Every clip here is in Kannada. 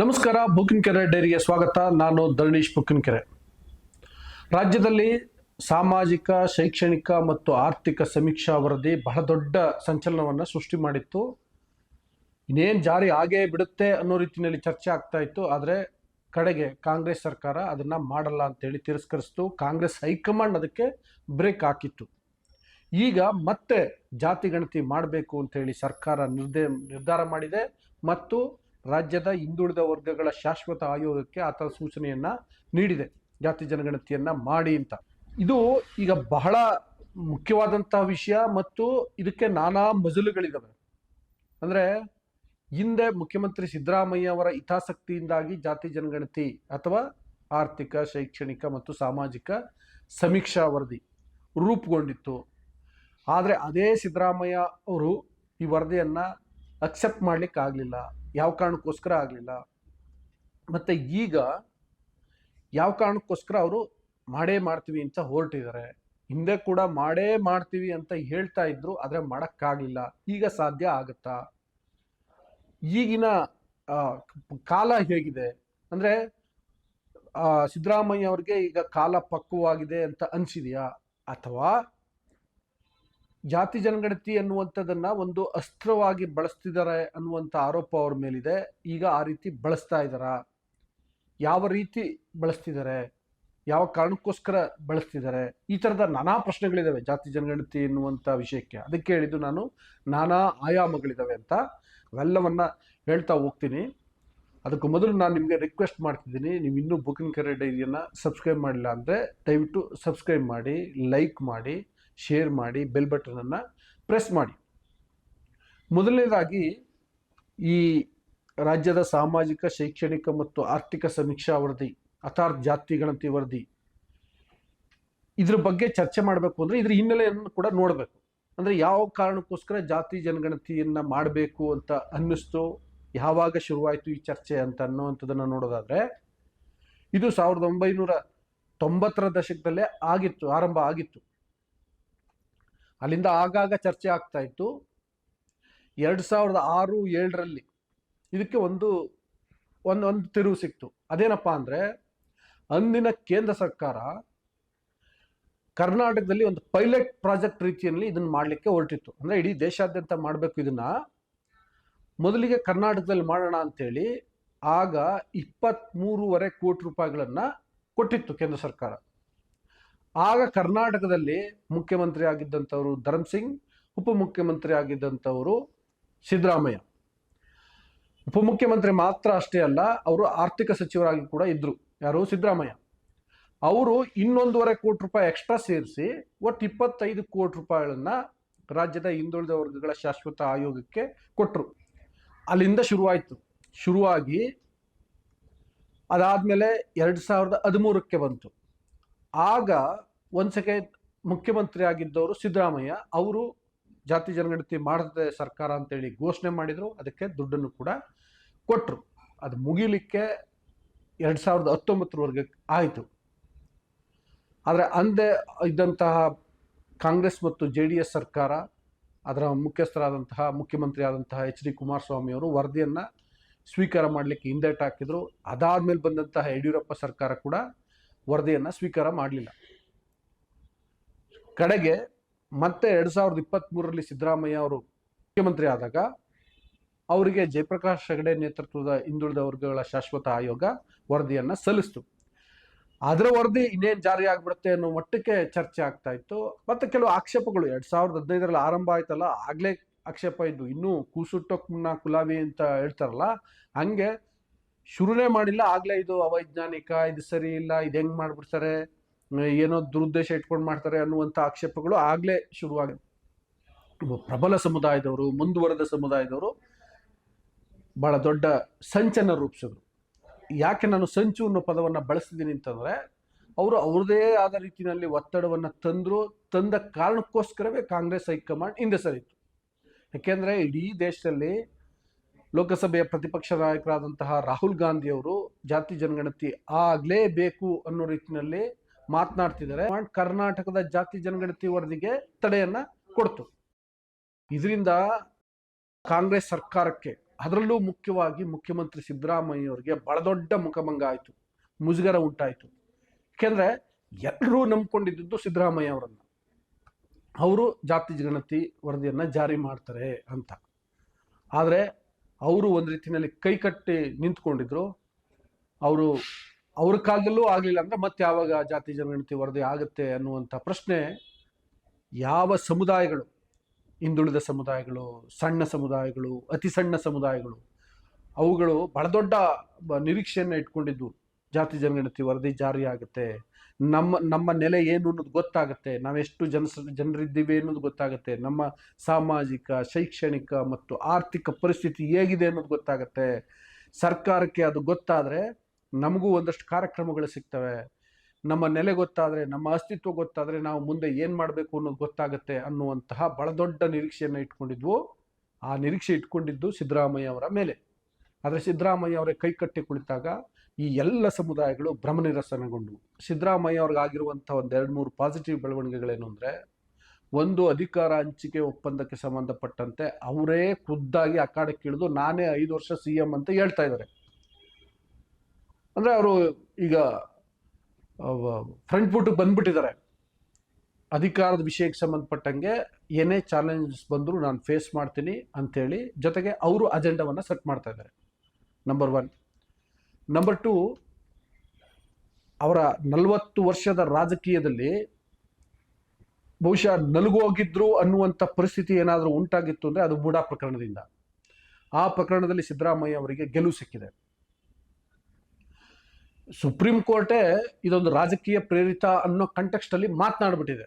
ನಮಸ್ಕಾರ ಬುಕ್ಕಿನಕೆರೆ ಡೈರಿಗೆ ಸ್ವಾಗತ. ನಾನು ಧರಣೀಶ್ ಬುಕ್ಕಿನಕೆರೆ ರಾಜ್ಯದಲ್ಲಿ ಸಾಮಾಜಿಕ, ಶೈಕ್ಷಣಿಕ ಮತ್ತು ಆರ್ಥಿಕ ಸಮೀಕ್ಷಾ ವರದಿ ಬಹಳ ದೊಡ್ಡ ಸಂಚಲನವನ್ನು ಸೃಷ್ಟಿ ಮಾಡಿತ್ತು. ಇನ್ನೇನು ಜಾರಿ ಆಗೇ ಬಿಡುತ್ತೆ ಅನ್ನೋ ರೀತಿಯಲ್ಲಿ ಚರ್ಚೆ ಆಗ್ತಾ ಇತ್ತು. ಆದರೆ ಕಡೆಗೆ ಕಾಂಗ್ರೆಸ್ ಸರ್ಕಾರ ಅದನ್ನು ಮಾಡಲ್ಲ ಅಂತೇಳಿ ತಿರಸ್ಕರಿಸ್ತು. ಕಾಂಗ್ರೆಸ್ ಹೈಕಮಾಂಡ್ ಅದಕ್ಕೆ ಬ್ರೇಕ್ ಹಾಕಿತ್ತು. ಈಗ ಮತ್ತೆ ಜಾತಿ ಗಣತಿ ಮಾಡಬೇಕು ಅಂತೇಳಿ ಸರ್ಕಾರ ನಿರ್ದೇ ನಿರ್ಧಾರ ಮಾಡಿದೆ. ಮತ್ತು ರಾಜ್ಯದ ಹಿಂದುಳಿದ ವರ್ಗಗಳ ಶಾಶ್ವತ ಆಯೋಗಕ್ಕೆ ಆತ ಸೂಚನೆಯನ್ನ ನೀಡಿದೆ. ಜಾತಿ ಜನಗಣತಿಯನ್ನ ಮಾಡಿ ಅಂತ. ಇದು ಈಗ ಬಹಳ ಮುಖ್ಯವಾದಂತಹ ವಿಷಯ ಮತ್ತು ಇದಕ್ಕೆ ನಾನಾ ಮಜಲುಗಳಿದ್ದಾವೆ ಅಂದ್ರೆ ಹಿಂದೆ ಮುಖ್ಯಮಂತ್ರಿ ಸಿದ್ದರಾಮಯ್ಯ ಅವರ ಹಿತಾಸಕ್ತಿಯಿಂದಾಗಿ ಜಾತಿ ಜನಗಣತಿ ಅಥವಾ ಆರ್ಥಿಕ, ಶೈಕ್ಷಣಿಕ ಮತ್ತು ಸಾಮಾಜಿಕ ಸಮೀಕ್ಷಾ ವರದಿ ರೂಪುಗೊಂಡಿತ್ತು. ಆದರೆ ಅದೇ ಸಿದ್ದರಾಮಯ್ಯ ಅವರು ಈ ವರದಿಯನ್ನು ಅಕ್ಸೆಪ್ಟ್ ಮಾಡ್ಲಿಕ್ಕೆ ಆಗಲಿಲ್ಲ ಯಾವ ಕಾರಣಕ್ಕೋಸ್ಕರ ಆಗಲಿಲ್ಲ. ಮತ್ತು ಈಗ ಯಾವ ಕಾರಣಕ್ಕೋಸ್ಕರ ಅವರು ಮಾಡೇ ಮಾಡ್ತೀವಿ ಅಂತ ಹೊರಟಿದ್ದಾರೆ. ಹಿಂದೆ ಕೂಡ ಮಾಡೇ ಮಾಡ್ತೀವಿ ಅಂತ ಹೇಳ್ತಾ ಇದ್ರು, ಆದರೆ ಮಾಡೋಕ್ಕಾಗಲಿಲ್ಲ. ಈಗ ಸಾಧ್ಯ ಆಗುತ್ತಾ? ಈಗಿನ ಕಾಲ ಹೇಗಿದೆ? ಅಂದರೆ ಸಿದ್ದರಾಮಯ್ಯ ಅವ್ರಿಗೆ ಈಗ ಕಾಲ ಪಕ್ವವಾಗಿದೆ ಅಂತ ಅನಿಸಿದೆಯಾ? ಅಥವಾ ಜಾತಿ ಜನಗಣತಿ ಅನ್ನುವಂಥದ್ದನ್ನ ಒಂದು ಅಸ್ತ್ರವಾಗಿ ಬಳಸ್ತಿದ್ದಾರೆ ಅನ್ನುವಂಥ ಆರೋಪ ಅವ್ರ ಮೇಲಿದೆ. ಈಗ ಆ ರೀತಿ ಬಳಸ್ತಾ ಇದ್ದಾರಾ ಯಾವ ರೀತಿ ಬಳಸ್ತಿದ್ದಾರೆ ಯಾವ ಕಾರಣಕ್ಕೋಸ್ಕರ ಬಳಸ್ತಿದ್ದಾರೆ ಈ ಥರದ ನಾನಾ ಪ್ರಶ್ನೆಗಳಿದ್ದಾವೆ ಜಾತಿ ಜನಗಣತಿ ಎನ್ನುವಂಥ ವಿಷಯಕ್ಕೆ. ಅದಕ್ಕೆ ಹೇಳಿದ್ದು ನಾನು ನಾನಾ ಆಯಾಮಗಳಿದ್ದಾವೆ ಅಂತ. ಅವೆಲ್ಲವನ್ನು ಹೇಳ್ತಾ ಹೋಗ್ತೀನಿ. ಅದಕ್ಕೂ ಮೊದಲು ನಾನು ನಿಮಗೆ ರಿಕ್ವೆಸ್ಟ್ ಮಾಡ್ತಿದ್ದೀನಿ. ನೀವು ಇನ್ನೂ ಬುಕಿಂಗ್ ಕರೆ ಡೈರಿಯನ್ನು ಸಬ್ಸ್ಕ್ರೈಬ್ ಮಾಡಿಲ್ಲ ಅಂದರೆ ದಯವಿಟ್ಟು ಸಬ್ಸ್ಕ್ರೈಬ್ ಮಾಡಿ ಲೈಕ್ ಮಾಡಿ. ಶೇರ್ ಮಾಡಿ ಬೆಲ್ ಬಟನನ್ನು ಪ್ರೆಸ್ ಮಾಡಿ. ಮೊದಲನೇದಾಗಿ ಈ ರಾಜ್ಯದ ಸಾಮಾಜಿಕ, ಶೈಕ್ಷಣಿಕ ಮತ್ತು ಆರ್ಥಿಕ ಸಮೀಕ್ಷಾ ವರದಿ ಅಥಾರ್ಥ ಜಾತಿ ಗಣತಿ ವರದಿ ಇದ್ರ ಬಗ್ಗೆ ಚರ್ಚೆ ಮಾಡಬೇಕು ಅಂದರೆ ಇದ್ರ ಹಿನ್ನೆಲೆಯನ್ನು ಕೂಡ ನೋಡಬೇಕು. ಅಂದರೆ ಯಾವ ಕಾರಣಕ್ಕೋಸ್ಕರ ಜಾತಿ ಜನಗಣತಿಯನ್ನು ಮಾಡಬೇಕು ಅಂತ ಅನ್ನಿಸ್ತು, ಯಾವಾಗ ಶುರುವಾಯಿತು ಈ ಚರ್ಚೆ ಅಂತ ಅನ್ನುವಂಥದ್ದನ್ನು ನೋಡೋದಾದ್ರೆ ಇದು ಸಾವಿರದ ಒಂಬೈನೂರ ತೊಂಬತ್ತರ ದಶಕದಲ್ಲೇ ಆಗಿತ್ತು, ಆರಂಭ ಆಗಿತ್ತು. ಅಲ್ಲಿಂದ ಆಗಾಗ ಚರ್ಚೆ ಆಗ್ತಾ ಇತ್ತು. ಎರಡು ಸಾವಿರದ ಆರು ಏಳರಲ್ಲಿ ಇದಕ್ಕೆ ಒಂದು ಒಂದು ಒಂದು ತಿರುವು ಸಿಕ್ತು. ಅದೇನಪ್ಪ ಅಂದರೆ, ಅಂದಿನ ಕೇಂದ್ರ ಸರ್ಕಾರ ಕರ್ನಾಟಕದಲ್ಲಿ ಒಂದು ಪೈಲಟ್ ಪ್ರಾಜೆಕ್ಟ್ ರೀತಿಯಲ್ಲಿ ಇದನ್ನು ಮಾಡಲಿಕ್ಕೆ ಹೊರಟಿತ್ತು. ಅಂದರೆ ಇಡೀ ದೇಶಾದ್ಯಂತ ಮಾಡಬೇಕು ಇದನ್ನು. ಮೊದಲಿಗೆ ಕರ್ನಾಟಕದಲ್ಲಿ ಮಾಡೋಣ ಅಂತೇಳಿ ಆಗ ಇಪ್ಪತ್ತ್ಮೂರುವರೆ ಕೋಟಿ ರೂಪಾಯಿಗಳನ್ನು ಕೊಟ್ಟಿತ್ತು ಕೇಂದ್ರ ಸರ್ಕಾರ. ಆಗ ಕರ್ನಾಟಕದಲ್ಲಿ ಮುಖ್ಯಮಂತ್ರಿ ಆಗಿದ್ದಂಥವರು ಧರ್ಮ್ ಸಿಂಗ್ ಉಪಮುಖ್ಯಮಂತ್ರಿ ಆಗಿದ್ದಂಥವರು ಸಿದ್ದರಾಮಯ್ಯ. ಉಪಮುಖ್ಯಮಂತ್ರಿ ಮಾತ್ರ ಅಷ್ಟೇ ಅಲ್ಲ, ಅವರು ಆರ್ಥಿಕ ಸಚಿವರಾಗಿ ಕೂಡ ಇದ್ದರು ಯಾರು? ಸಿದ್ದರಾಮಯ್ಯ. ಅವರು ಇನ್ನೊಂದೂವರೆ ಕೋಟಿ ರೂಪಾಯಿ ಎಕ್ಸ್ಟ್ರಾ ಸೇರಿಸಿ, ಒಟ್ಟು ಇಪ್ಪತ್ತೈದು ಕೋಟಿ ರೂಪಾಯಿಗಳನ್ನು ರಾಜ್ಯದ ಹಿಂದುಳಿದ ವರ್ಗಗಳ ಶಾಶ್ವತ ಆಯೋಗಕ್ಕೆ ಕೊಟ್ಟರು ಅಲ್ಲಿಂದ ಶುರುವಾಯಿತು. ಶುರುವಾಗಿ ಅದಾದಮೇಲೆ ಎರಡು ಸಾವಿರದ ಹದಿಮೂರಕ್ಕೆ ಬಂತು. ಆಗ ಒಂದ್ಸಕೆ ಮುಖ್ಯಮಂತ್ರಿ ಆಗಿದ್ದವರು ಸಿದ್ದರಾಮಯ್ಯ, ಅವರು ಜಾತಿ ಜನಗಣತಿ ಮಾಡದೆ ಸರ್ಕಾರ ಅಂತೇಳಿ ಘೋಷಣೆ ಮಾಡಿದರು, ಅದಕ್ಕೆ ದುಡ್ಡನ್ನು ಕೂಡ ಕೊಟ್ಟರು ಅದು ಮುಗಿಲಿಕ್ಕೆ ಎರಡು ಸಾವಿರದ ಹತ್ತೊಂಬತ್ತರವರೆಗೆ ಆಯಿತು. ಆದರೆ ಅಂದೆ ಇದ್ದಂತಹ ಕಾಂಗ್ರೆಸ್ ಮತ್ತು ಜೆ ಡಿ ಎಸ್ ಸರ್ಕಾರ, ಅದರ ಮುಖ್ಯಸ್ಥರಾದಂತಹ ಮುಖ್ಯಮಂತ್ರಿ ಆದಂತಹ ಎಚ್ ಡಿ ಕುಮಾರಸ್ವಾಮಿ ಅವರು ವರದಿಯನ್ನು ಸ್ವೀಕಾರ ಮಾಡಲಿಕ್ಕೆ ಹಿಂದೇಟು ಅದಾದ ಮೇಲೆ ಬಂದಂತಹ ಯಡಿಯೂರಪ್ಪ ಸರ್ಕಾರ ಕೂಡ ವರದಿಯನ್ನು ಸ್ವೀಕಾರ ಮಾಡಲಿಲ್ಲ. ಕಡೆಗೆ ಮತ್ತೆ ಎರಡು ಸಾವಿರದ ಇಪ್ಪತ್ತ್ಮೂರರಲ್ಲಿ ಸಿದ್ದರಾಮಯ್ಯ ಅವರು ಮುಖ್ಯಮಂತ್ರಿ ಆದಾಗ ಅವರಿಗೆ ಜಯಪ್ರಕಾಶ್ ಹೆಗಡೆ ನೇತೃತ್ವದ ಹಿಂದುಳಿದ ವರ್ಗಗಳ ಶಾಶ್ವತ ಆಯೋಗ ವರದಿಯನ್ನು ಸಲ್ಲಿಸ್ತು. ಅದರ ವರದಿ ಇನ್ನೇನು ಜಾರಿ ಆಗ್ಬಿಡುತ್ತೆ ಅನ್ನೋ ಮಟ್ಟಕ್ಕೆ ಚರ್ಚೆ ಆಗ್ತಾ ಇತ್ತು. ಮತ್ತೆ ಕೆಲವು ಆಕ್ಷೇಪಗಳು ಎರಡ್ ಸಾವಿರದ ಹದಿನೈದರಲ್ಲಿ ಆರಂಭ ಆಯ್ತಲ್ಲ, ಆಗ್ಲೇ ಆಕ್ಷೇಪ ಇದ್ದು ಇನ್ನೂ ಮುನ್ನ ಕುಲಾವಿ ಅಂತ ಹೇಳ್ತಾರಲ್ಲ, ಹಂಗೆ ಶುರುನೇ ಮಾಡಿಲ್ಲ, ಆಗ್ಲೇ ಇದು ಅವೈಜ್ಞಾನಿಕ, ಇದು ಸರಿ ಇಲ್ಲ, ಇದು ಹೆಂಗ್ ಮಾಡ್ಬಿಡ್ತಾರೆ? ಏನೋ ದುರುದ್ದೇಶ ಇಟ್ಕೊಂಡು ಮಾಡ್ತಾರೆ ಅನ್ನುವಂಥ ಆಕ್ಷೇಪಗಳು ಆಗಲೇ ಶುರುವಾಗಿದೆ. ಪ್ರಬಲ ಸಮುದಾಯದವರು, ಮುಂದುವರೆದ ಸಮುದಾಯದವರು ಬಹಳ ದೊಡ್ಡ ಸಂಚನ್ನು ರೂಪಿಸಿದ್ರು. ಯಾಕೆ ನಾನು ಸಂಚು ಅನ್ನೋ ಪದವನ್ನು ಬಳಸ್ತಿದ್ದೀನಿ ಅಂತಂದರೆ, ಅವರು ಅವ್ರದೇ ಆದ ರೀತಿಯಲ್ಲಿ ಒತ್ತಡವನ್ನು ತಂದರು, ತಂದ ಕಾರಣಕ್ಕೋಸ್ಕರವೇ ಕಾಂಗ್ರೆಸ್ ಹೈಕಮಾಂಡ್ ಹಿಂದೆ ಸರಿತು. ಯಾಕೆಂದರೆ ಇಡೀ ದೇಶದಲ್ಲಿ ಲೋಕಸಭೆಯ ಪ್ರತಿಪಕ್ಷ ನಾಯಕರಾದಂತಹ ರಾಹುಲ್ ಗಾಂಧಿ ಅವರು ಜಾತಿ ಜನಗಣತಿ ಆಗಲೇಬೇಕು ಅನ್ನೋ ರೀತಿಯಲ್ಲಿ ಮಾತನಾಡ್ತಿದ್ದಾರೆ. ಕರ್ನಾಟಕದ ಜಾತಿ ಜನಗಣತಿ ವರದಿಗೆ ತಡೆಯನ್ನ ಕೊಡ್ತು. ಇದರಿಂದ ಕಾಂಗ್ರೆಸ್ ಸರ್ಕಾರಕ್ಕೆ ಅದರಲ್ಲೂ ಮುಖ್ಯವಾಗಿ ಮುಖ್ಯಮಂತ್ರಿ ಸಿದ್ದರಾಮಯ್ಯ ಅವರಿಗೆ ಬಹಳ ದೊಡ್ಡ ಮುಖಭಂಗ ಆಯಿತು. ಮುಜುಗರ ಉಂಟಾಯಿತು. ಯಾಕೆಂದ್ರೆ ಎಲ್ಲರೂ ನಂಬ್ಕೊಂಡಿದ್ದು ಸಿದ್ದರಾಮಯ್ಯ ಅವರನ್ನು. ಅವರು ಜಾತಿ ಜನಗಣತಿ ವರದಿಯನ್ನು ಜಾರಿ ಮಾಡ್ತಾರೆ ಅಂತ. ಆದರೆ ಅವರು ಒಂದು ರೀತಿಯಲ್ಲಿ ಕೈಕಟ್ಟಿ ನಿಂತ್ಕೊಂಡಿದ್ರು. ಅವರು ಅವ್ರ ಕಾಲದಲ್ಲೂ ಆಗಲಿಲ್ಲ ಅಂದ್ರೆ ಮತ್ತೆ ಯಾವಾಗ ಜಾತಿ ಜನಗಣತಿ ವರದಿ ಆಗುತ್ತೆ ಅನ್ನುವಂಥ ಪ್ರಶ್ನೆ ಯಾವ ಸಮುದಾಯಗಳು, ಹಿಂದುಳಿದ ಸಮುದಾಯಗಳು, ಸಣ್ಣ ಸಮುದಾಯಗಳು, ಅತಿ ಸಣ್ಣ ಸಮುದಾಯಗಳು, ಅವುಗಳು ಬಹಳ ದೊಡ್ಡ ನಿರೀಕ್ಷೆಯನ್ನು ಇಟ್ಕೊಂಡಿದ್ದು ಜಾತಿ ಜನಗಣತಿ ವರದಿ ಜಾರಿ ಆಗುತ್ತೆ. ನಮ್ಮ ನಮ್ಮ ನೆಲೆ ಏನು ಅನ್ನೋದು ಗೊತ್ತಾಗುತ್ತೆ. ನಾವೆಷ್ಟು ಜನ ಜನರಿದ್ದೀವಿ ಅನ್ನೋದು ಗೊತ್ತಾಗುತ್ತೆ. ನಮ್ಮ ಸಾಮಾಜಿಕ, ಶೈಕ್ಷಣಿಕ ಮತ್ತು ಆರ್ಥಿಕ ಪರಿಸ್ಥಿತಿ ಹೇಗಿದೆ ಅನ್ನೋದು ಗೊತ್ತಾಗುತ್ತೆ. ಸರ್ಕಾರಕ್ಕೆ ಅದು ಗೊತ್ತಾದರೆ ನಮಗೂ ಒಂದಷ್ಟು ಕಾರ್ಯಕ್ರಮಗಳು ಸಿಗ್ತವೆ. ನಮ್ಮ ನೆಲೆ ಗೊತ್ತಾದರೆ, ನಮ್ಮ ಅಸ್ತಿತ್ವ ಗೊತ್ತಾದರೆ ನಾವು ಮುಂದೆ ಏನು ಮಾಡಬೇಕು ಅನ್ನೋದು ಗೊತ್ತಾಗುತ್ತೆ ಅನ್ನುವಂತಹ ಬಹಳ ದೊಡ್ಡ ನಿರೀಕ್ಷೆಯನ್ನು ಇಟ್ಕೊಂಡಿದ್ವು. ಆ ನಿರೀಕ್ಷೆ ಇಟ್ಕೊಂಡಿದ್ದು ಸಿದ್ದರಾಮಯ್ಯ ಅವರ ಮೇಲೆ. ಆದರೆ ಸಿದ್ದರಾಮಯ್ಯ ಅವರೇ ಕೈ ಕಟ್ಟಿ ಕುಳಿತಾಗ ಈ ಎಲ್ಲ ಸಮುದಾಯಗಳು ಭ್ರಮನಿರಸನಗೊಂಡವು ಸಿದ್ದರಾಮಯ್ಯ ಅವ್ರಿಗಾಗಿರುವಂಥ ಒಂದು ಎರಡು ಮೂರು ಪಾಸಿಟಿವ್ ಬೆಳವಣಿಗೆಗಳೇನು ಅಂದರೆ, ಒಂದು ಅಧಿಕಾರ ಹಂಚಿಕೆ ಒಪ್ಪಂದಕ್ಕೆ ಸಂಬಂಧಪಟ್ಟಂತೆ ಅವರೇ ಖುದ್ದಾಗಿ ಅಖಾಡಕ್ಕಿಳಿದು ನಾನೇ ಐದು ವರ್ಷ ಸಿ ಎಂ ಅಂತ ಹೇಳ್ತಾ ಇದ್ದಾರೆ. ಅಂದ್ರೆ ಅವರು ಈಗ ಫ್ರಂಟ್ ಫುಟ್ಗೆ ಬಂದ್ಬಿಟ್ಟಿದ್ದಾರೆ. ಅಧಿಕಾರದ ವಿಷಯಕ್ಕೆ ಸಂಬಂಧಪಟ್ಟಂಗೆ ಏನೇ ಚಾಲೆಂಜಸ್ ಬಂದರೂ ನಾನು ಫೇಸ್ ಮಾಡ್ತೀನಿ ಅಂತೇಳಿ ಜೊತೆಗೆ ಅವರು ಅಜೆಂಡಾವನ್ನು ಸೆಟ್ ಮಾಡ್ತಾ ಇದ್ದಾರೆ. ನಂಬರ್ ಒನ್ ನಂಬರ್ ಟು ಅವರ ನಲವತ್ತು ವರ್ಷದ ರಾಜಕೀಯದಲ್ಲಿ ಬಹುಶಃ ನಲುಗೋಗಿದ್ರು ಅನ್ನುವಂಥ ಪರಿಸ್ಥಿತಿ ಏನಾದರೂ ಉಂಟಾಗಿತ್ತು ಅಂದರೆ ಅದು ಬುಡಾ ಪ್ರಕರಣದಿಂದ. ಆ ಪ್ರಕರಣದಲ್ಲಿ ಸಿದ್ದರಾಮಯ್ಯ ಅವರಿಗೆ ಗೆಲುವು ಸಿಕ್ಕಿದೆ. ಸುಪ್ರೀಂ ಕೋರ್ಟೇ ಇದೊಂದು ರಾಜಕೀಯ ಪ್ರೇರಿತ ಅನ್ನೋ ಕಂಟೆಕ್ಸ್ಟ್ ಅಲ್ಲಿ ಮಾತನಾಡ್ಬಿಟ್ಟಿದೆ.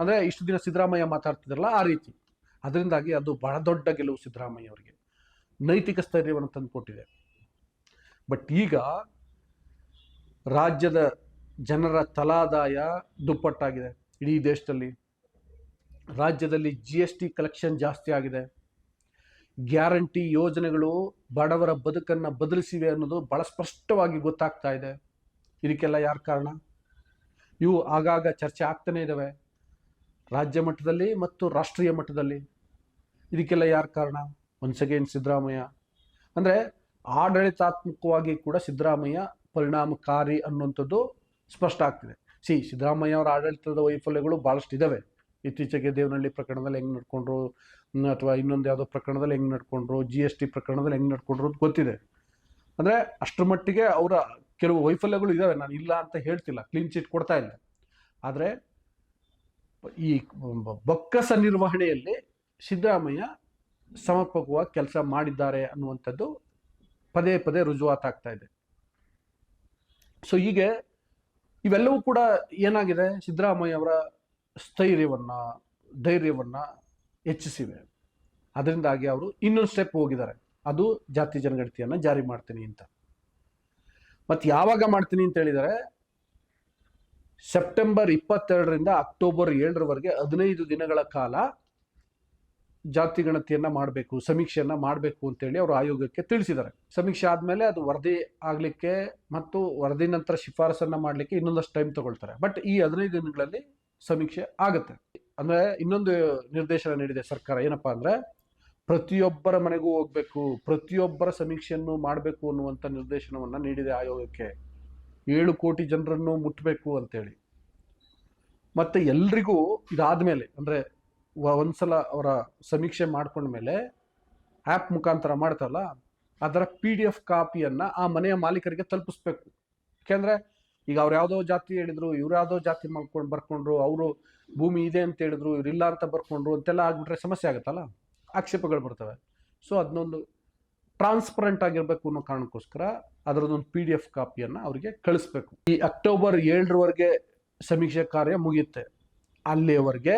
ಅಂದ್ರೆ ಇಷ್ಟು ದಿನ ಸಿದ್ದರಾಮಯ್ಯ ಮಾತಾಡ್ತಿದ್ರಲ್ಲ ಆ ರೀತಿ. ಅದರಿಂದಾಗಿ ಅದು ಬಹಳ ದೊಡ್ಡ ಗೆಲುವು ಸಿದ್ದರಾಮಯ್ಯ ಅವರಿಗೆ. ನೈತಿಕ ಸ್ಥೈರ್ಯವನ್ನು ತಂದುಕೊಟ್ಟಿದೆ. ಬಟ್ ಈಗ ರಾಜ್ಯದ ಜನರ ತಲಾದಾಯ ದುಪ್ಪಟ್ಟಾಗಿದೆ. ಇಡೀ ದೇಶದಲ್ಲಿ. ರಾಜ್ಯದಲ್ಲಿ ಜಿ ಎಸ್ ಟಿ ಕಲೆಕ್ಷನ್ ಜಾಸ್ತಿ ಆಗಿದೆ. ಗ್ಯಾರಂಟಿ ಯೋಜನೆಗಳು ಬಡವರ ಬದುಕನ್ನು ಬದಲಿಸಿವೆ ಅನ್ನೋದು ಬಹಳ ಸ್ಪಷ್ಟವಾಗಿ ಗೊತ್ತಾಗ್ತಾ ಇದೆ. ಇದಕ್ಕೆಲ್ಲ ಯಾರು ಕಾರಣ? ಇವು ಆಗಾಗ ಚರ್ಚೆ ಆಗ್ತಾನೆ ಇದ್ದಾವೆ ರಾಜ್ಯ ಮಟ್ಟದಲ್ಲಿ ಮತ್ತು ರಾಷ್ಟ್ರೀಯ ಮಟ್ಟದಲ್ಲಿ. ಇದಕ್ಕೆಲ್ಲ ಯಾರು ಕಾರಣ? Once again Siddaramaiah. ಅಂದರೆ ಆಡಳಿತಾತ್ಮಕವಾಗಿ ಕೂಡ ಸಿದ್ದರಾಮಯ್ಯ ಪರಿಣಾಮಕಾರಿ ಅನ್ನುವಂಥದ್ದು ಸ್ಪಷ್ಟ ಆಗ್ತಿದೆ. ಸಿ, ಸಿದ್ದರಾಮಯ್ಯ ಅವರ ಆಡಳಿತದ ವೈಫಲ್ಯಗಳು ಭಾಳಷ್ಟು ಇದ್ದಾವೆ ಇತ್ತೀಚೆಗೆ ದೇವನಹಳ್ಳಿ ಪ್ರಕರಣದಲ್ಲಿ ಹೆಂಗೆ ನಡ್ಕೊಂಡ್ರು ಅಥವಾ ಇನ್ನೊಂದು ಯಾವುದೋ ಪ್ರಕರಣದಲ್ಲಿ ಹೆಂಗೆ ನಡ್ಕೊಂಡ್ರು ಜಿ ಎಸ್ ಟಿ ಪ್ರಕರಣದಲ್ಲಿ ಹೆಂಗೆ ನಡ್ಕೊಂಡ್ರು ಅಂತ ಗೊತ್ತಿದೆ. ಅಂದರೆ ಅಷ್ಟರ ಮಟ್ಟಿಗೆ ಅವರ ಕೆಲವು ವೈಫಲ್ಯಗಳು ಇದ್ದಾವೆ ನಾನು ಇಲ್ಲ ಅಂತ ಹೇಳ್ತಿಲ್ಲ ಕ್ಲೀನ್ ಚೀಟ್ ಕೊಡ್ತಾ ಇಲ್ಲ. ಆದರೆ ಈ ಬೊಕ್ಕಸ ನಿರ್ವಹಣೆಯಲ್ಲಿ ಸಿದ್ದರಾಮಯ್ಯ ಸಮರ್ಪಕವಾಗಿ ಕೆಲಸ ಮಾಡಿದ್ದಾರೆ ಅನ್ನುವಂಥದ್ದು ಪದೇ ಪದೇ ರುಜುವಾತಾಗ್ತಾ ಇದೆ. ಸೊ ಹೀಗೆ ಇವೆಲ್ಲವೂ ಕೂಡ ಏನಾಗಿದೆ, ಸಿದ್ದರಾಮಯ್ಯ ಅವರ ಸ್ಥೈರ್ಯವನ್ನ, ಧೈರ್ಯವನ್ನ ಹೆಚ್ಚಿಸಿವೆ ಅದರಿಂದಾಗಿ ಅವರು ಇನ್ನೊಂದು ಸ್ಟೆಪ್ ಹೋಗಿದ್ದಾರೆ. ಅದು ಜಾತಿ ಜನಗಣತಿಯನ್ನ ಜಾರಿ ಮಾಡ್ತೀನಿ ಅಂತ. ಮತ್ತು ಯಾವಾಗ ಮಾಡ್ತೀನಿ ಅಂತ ಹೇಳಿದರೆ, ಸೆಪ್ಟೆಂಬರ್ ಇಪ್ಪತ್ತೆರಡರಿಂದ ಅಕ್ಟೋಬರ್ ಏಳರವರೆಗೆ ಹದಿನೈದು ದಿನಗಳ ಕಾಲ ಜಾತಿ ಗಣತಿಯನ್ನ ಮಾಡಬೇಕು, ಸಮೀಕ್ಷೆಯನ್ನ ಮಾಡಬೇಕು ಅಂತೇಳಿ ಅವರು ಆಯೋಗಕ್ಕೆ ತಿಳಿಸಿದ್ದಾರೆ. ಸಮೀಕ್ಷೆ ಆದಮೇಲೆ ಅದು ವರದಿ ಆಗಲಿಕ್ಕೆ ಮತ್ತು ವರದಿ ನಂತರ ಶಿಫಾರಸನ್ನು ಮಾಡಲಿಕ್ಕೆ ಇನ್ನೊಂದಷ್ಟು ಟೈಮ್ ತಗೊಳ್ತಾರೆ. ಬಟ್ ಈ ಹದಿನೈದು ದಿನಗಳಲ್ಲಿ ಸಮೀಕ್ಷೆ ಆಗುತ್ತೆ. ಅಂದ್ರೆ ಇನ್ನೊಂದು ನಿರ್ದೇಶನ ನೀಡಿದೆ ಸರ್ಕಾರ. ಏನಪ್ಪಾ ಅಂದ್ರೆ ಪ್ರತಿಯೊಬ್ಬರ ಮನೆಗೂ ಹೋಗ್ಬೇಕು, ಪ್ರತಿಯೊಬ್ಬರ ಸಮೀಕ್ಷೆಯನ್ನು ಮಾಡಬೇಕು ಅನ್ನುವಂಥ ನಿರ್ದೇಶನವನ್ನು ನೀಡಿದೆ ಆಯೋಗಕ್ಕೆ. ಏಳು ಕೋಟಿ ಜನರನ್ನು ಮುಟ್ಟಬೇಕು ಅಂತೇಳಿ. ಮತ್ತೆ ಎಲ್ರಿಗೂ ಇದಾದ್ಮೇಲೆ, ಅಂದ್ರೆ ವ- ಒಂದ್ಸಲ ಅವರ ಸಮೀಕ್ಷೆ ಮಾಡ್ಕೊಂಡ್ಮೇಲೆ ಆ್ಯಪ್ ಮುಖಾಂತರ ಮಾಡ್ತಲ್ಲ ಅದರ ಪಿ ಡಿ ಎಫ್ ಕಾಪಿಯನ್ನ ಆ ಮನೆಯ ಮಾಲೀಕರಿಗೆ ತಲುಪಿಸ್ಬೇಕು. ಯಾಕೆಂದ್ರೆ ಈಗ ಅವ್ರು ಯಾವುದೋ ಜಾತಿ ಹೇಳಿದ್ರು, ಇವ್ರು ಯಾವುದೋ ಜಾತಿ ಮಾಡ್ಕೊಂಡು ಬರ್ಕೊಂಡ್ರು, ಅವರು ಭೂಮಿ ಇದೆ ಅಂತ ಹೇಳಿದ್ರು ಇವ್ರಿಲ್ಲ ಅಂತ ಬರ್ಕೊಂಡ್ರು, ಅಂತೆಲ್ಲ ಆಗ್ಬಿಟ್ರೆ ಸಮಸ್ಯೆ ಆಗುತ್ತಲ್ಲ? ಆಕ್ಷೇಪಗಳು ಬರ್ತವೆ. ಸೊ ಅದನ್ನೊಂದು ಟ್ರಾನ್ಸ್ಪರೆಂಟ್ ಆಗಿರಬೇಕು ಅನ್ನೋ ಕಾರಣಕ್ಕೋಸ್ಕರ ಅದರದೊಂದು ಪಿ ಡಿ ಎಫ್ ಕಾಪಿಯನ್ನು ಅವರಿಗೆ ಕಳಿಸ್ಬೇಕು. ಈ ಅಕ್ಟೋಬರ್ ಏಳರವರೆಗೆ ಸಮೀಕ್ಷೆ ಕಾರ್ಯ ಮುಗಿಯುತ್ತೆ. ಅಲ್ಲಿಯವರೆಗೆ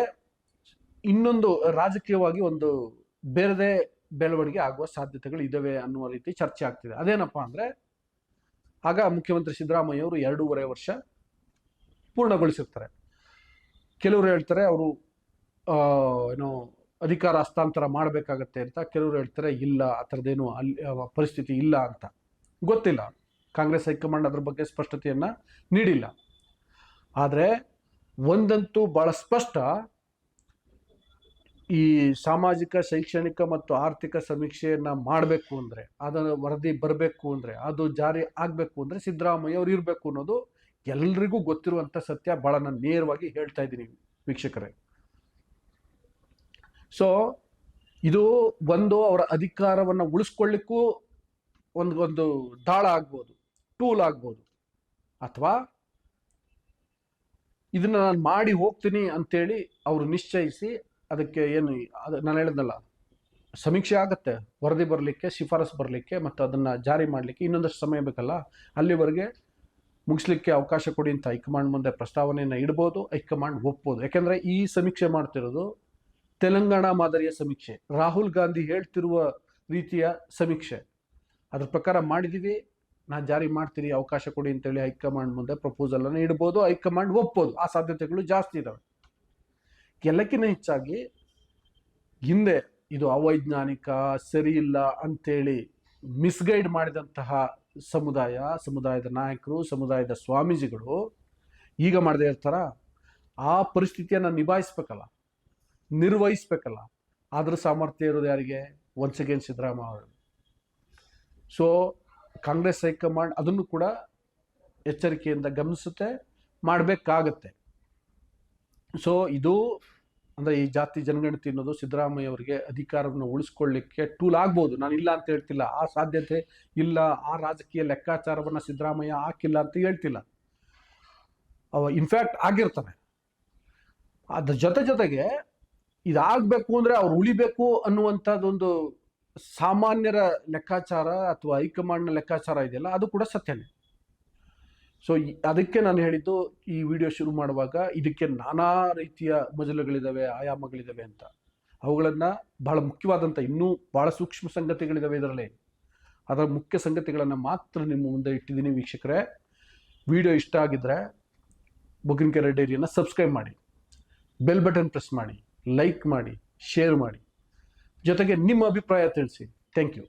ಇನ್ನೊಂದು ರಾಜಕೀಯವಾಗಿ ಒಂದು ಬೇರೆದೇ ಬೆಳವಣಿಗೆ ಆಗುವ ಸಾಧ್ಯತೆಗಳು ಇದಾವೆ ಅನ್ನುವ ರೀತಿ ಚರ್ಚೆ ಆಗ್ತಿದೆ. ಅದೇನಪ್ಪಾ ಅಂದ್ರೆ ಆಗ ಮುಖ್ಯಮಂತ್ರಿ ಸಿದ್ದರಾಮಯ್ಯ ಅವರು ಎರಡೂವರೆ ವರ್ಷ ಪೂರ್ಣಗೊಳಿಸಿರ್ತಾರೆ. ಕೆಲವರು ಹೇಳ್ತಾರೆ ಅವರು ಏನು ಅಧಿಕಾರ ಹಸ್ತಾಂತರ ಮಾಡಬೇಕಾಗತ್ತೆ ಅಂತ, ಕೆಲವರು ಹೇಳ್ತಾರೆ ಇಲ್ಲ, ಆ ಥರದ್ದೇನು ಅಲ್ಲಿ ಪರಿಸ್ಥಿತಿ ಇಲ್ಲ ಅಂತ. ಗೊತ್ತಿಲ್ಲ. ಕಾಂಗ್ರೆಸ್ ಹೈಕಮಾಂಡ್ ಅದ್ರ ಬಗ್ಗೆ ಸ್ಪಷ್ಟತೆಯನ್ನು ನೀಡಿಲ್ಲ. ಆದರೆ ಒಂದಂತೂ ಭಾಳ ಸ್ಪಷ್ಟ ಈ ಸಾಮಾಜಿಕ, ಶೈಕ್ಷಣಿಕ ಮತ್ತು ಆರ್ಥಿಕ ಸಮೀಕ್ಷೆಯನ್ನ ಮಾಡಬೇಕು ಅಂದ್ರೆ ಅದರ ವರದಿ ಬರಬೇಕು ಅಂದ್ರೆ, ಅದು ಜಾರಿ ಆಗಬೇಕು ಅಂದ್ರೆ ಸಿದ್ದರಾಮಯ್ಯ ಅವ್ರು ಇರಬೇಕು ಅನ್ನೋದು ಎಲ್ರಿಗೂ ಗೊತ್ತಿರುವಂತ ಸತ್ಯ ಬಹಳ ನಾನು ನೇರವಾಗಿ ಹೇಳ್ತಾ ಇದ್ದೀನಿ ವೀಕ್ಷಕರೇ. ಸೊ ಇದು ಒಂದು ಅವರ ಅಧಿಕಾರವನ್ನ ಉಳಿಸ್ಕೊಳ್ಳಿಕ್ಕೂ ಒಂದು ಒಂದು ದಾಳ ಆಗ್ಬೋದು, ಟೂಲ್ ಆಗ್ಬೋದು. ಅಥವಾ ಇದನ್ನ ನಾನು ಮಾಡಿ ಹೋಗ್ತೀನಿ ಅಂತೇಳಿ ಅವರು ನಿಶ್ಚಯಿಸಿ ಅದಕ್ಕೆ ಏನು ಅದು ನಾನು ಹೇಳಿದ್ನಲ್ಲ, ಸಮೀಕ್ಷೆ ಆಗುತ್ತೆ, ವರದಿ ಬರಲಿಕ್ಕೆ, ಶಿಫಾರಸು ಬರಲಿಕ್ಕೆ ಮತ್ತು ಅದನ್ನು ಜಾರಿ ಮಾಡಲಿಕ್ಕೆ ಇನ್ನೊಂದಷ್ಟು ಸಮಯ ಬೇಕಲ್ಲ, ಅಲ್ಲಿವರೆಗೆ ಮುಗಿಸ್ಲಿಕ್ಕೆ ಅವಕಾಶ ಕೊಡಿ ಅಂತ ಹೈಕಮಾಂಡ್ ಮುಂದೆ ಪ್ರಸ್ತಾವನೆಯನ್ನು ಇಡ್ಬೋದು, ಹೈಕಮಾಂಡ್ ಒಪ್ಬೋದು. ಯಾಕೆಂದರೆ ಈ ಸಮೀಕ್ಷೆ ಮಾಡ್ತಿರೋದು ತೆಲಂಗಾಣ ಮಾದರಿಯ ಸಮೀಕ್ಷೆ, ರಾಹುಲ್ ಗಾಂಧಿ ಹೇಳ್ತಿರುವ ರೀತಿಯ ಸಮೀಕ್ಷೆ. ಅದ್ರ ಪ್ರಕಾರ ಮಾಡಿದ್ದೀವಿ ನಾನು ಜಾರಿ ಮಾಡ್ತೀನಿ, ಅವಕಾಶ ಕೊಡಿ ಅಂತೇಳಿ ಹೈಕಮಾಂಡ್ ಮುಂದೆ ಪ್ರಪೋಸಲನ್ನು ಇಡ್ಬೋದು, ಹೈಕಮಾಂಡ್ ಒಪ್ಬೋದು. ಆ ಸಾಧ್ಯತೆಗಳು ಜಾಸ್ತಿ ಇದಾವೆ. ಎಲ್ಲಕ್ಕಿಂತ ಹೆಚ್ಚಾಗಿ ಹಿಂದೆ ಇದು ಅವೈಜ್ಞಾನಿಕ ಸರಿ ಇಲ್ಲ ಮಿಸ್ಗೈಡ್ ಮಾಡಿದಂತಹ ಸಮುದಾಯ, ಸಮುದಾಯದ ನಾಯಕರು, ಸಮುದಾಯದ ಸ್ವಾಮೀಜಿಗಳು ಈಗ ಮಾಡದೇ ಇರ್ತಾರ. ಆ ಪರಿಸ್ಥಿತಿಯನ್ನು ನಿಭಾಯಿಸ್ಬೇಕಲ್ಲ, ನಿರ್ವಹಿಸ್ಬೇಕಲ್ಲ. ಅದ್ರ ಸಾಮರ್ಥ್ಯ ಇರೋದು ಯಾರಿಗೆ? ಒನ್ಸ್ ಅಗೇನ್ ಸಿದ್ದರಾಮಯ್ಯ ಅವರು. ಸೊ ಕಾಂಗ್ರೆಸ್ ಹೈಕಮಾಂಡ್ ಅದನ್ನು ಕೂಡ ಎಚ್ಚರಿಕೆಯಿಂದ ಗಮನಿಸುತ್ತೆ, ಮಾಡಬೇಕಾಗತ್ತೆ. ಸೊ ಇದು ಅಂದರೆ ಈ ಜಾತಿ ಜನಗಣತಿ ಅನ್ನೋದು ಸಿದ್ದರಾಮಯ್ಯ ಅವರಿಗೆ ಅಧಿಕಾರವನ್ನು ಉಳಿಸ್ಕೊಳ್ಳಿಕ್ಕೆ ಟೂಲ್ ಆಗ್ಬೋದು. ನಾನು ಇಲ್ಲ ಅಂತ ಹೇಳ್ತಿಲ್ಲ. ಆ ಸಾಧ್ಯತೆ ಇಲ್ಲ. ಆ ರಾಜಕೀಯ ಲೆಕ್ಕಾಚಾರವನ್ನು ಸಿದ್ದರಾಮಯ್ಯ ಹಾಕಿಲ್ಲ ಅಂತ ಹೇಳ್ತಿಲ್ಲ. ಅವ ಇನ್ಫ್ಯಾಕ್ಟ್ ಆಗಿರ್ತಾನೆ. ಅದ್ರ ಜೊತೆ ಜೊತೆಗೆ ಇದಾಗಬೇಕು ಅಂದರೆ ಅವ್ರು ಉಳಿಬೇಕು ಅನ್ನುವಂಥದ್ದೊಂದು ಸಾಮಾನ್ಯರ ಲೆಕ್ಕಾಚಾರ ಅಥವಾ ಹೈಕಮಾಂಡ್ನ ಲೆಕ್ಕಾಚಾರ ಇದೆಯಲ್ಲ, ಅದು ಕೂಡ ಸತ್ಯನೇ. ಸೊ ಅದಕ್ಕೆ ನಾನು ಹೇಳಿದ್ದು, ಈ ವಿಡಿಯೋ ಶುರು ಮಾಡುವಾಗ ಇದಕ್ಕೆ ನಾನಾ ರೀತಿಯ ಮಜಲುಗಳಿದ್ದಾವೆ ಆಯಾಮಗಳಿದ್ದಾವೆ ಅಂತ. ಅವುಗಳನ್ನು ಬಹಳ ಮುಖ್ಯವಾದಂಥ ಇನ್ನೂ ಬಹಳ ಸೂಕ್ಷ್ಮ ಸಂಗತಿಗಳಿದ್ದಾವೆ ಇದರಲ್ಲಿ. ಅದರ ಮುಖ್ಯ ಸಂಗತಿಗಳನ್ನು ಮಾತ್ರ ನಿಮ್ಮ ಮುಂದೆ ಇಟ್ಟಿದ್ದೀನಿ ವೀಕ್ಷಕರೇ. ವಿಡಿಯೋ ಇಷ್ಟ ಆಗಿದ್ದರೆ ಬುಗ್ಗಿನಕೆರೆ ಡೈರಿಯನ್ನು ಸಬ್ಸ್ಕ್ರೈಬ್ ಮಾಡಿ. ಬೆಲ್ ಬಟನ್ ಪ್ರೆಸ್ ಮಾಡಿ. ಲೈಕ್ ಮಾಡಿ. ಶೇರ್ ಮಾಡಿ. ಜೊತೆಗೆ ನಿಮ್ಮ ಅಭಿಪ್ರಾಯ ತಿಳಿಸಿ. Thank you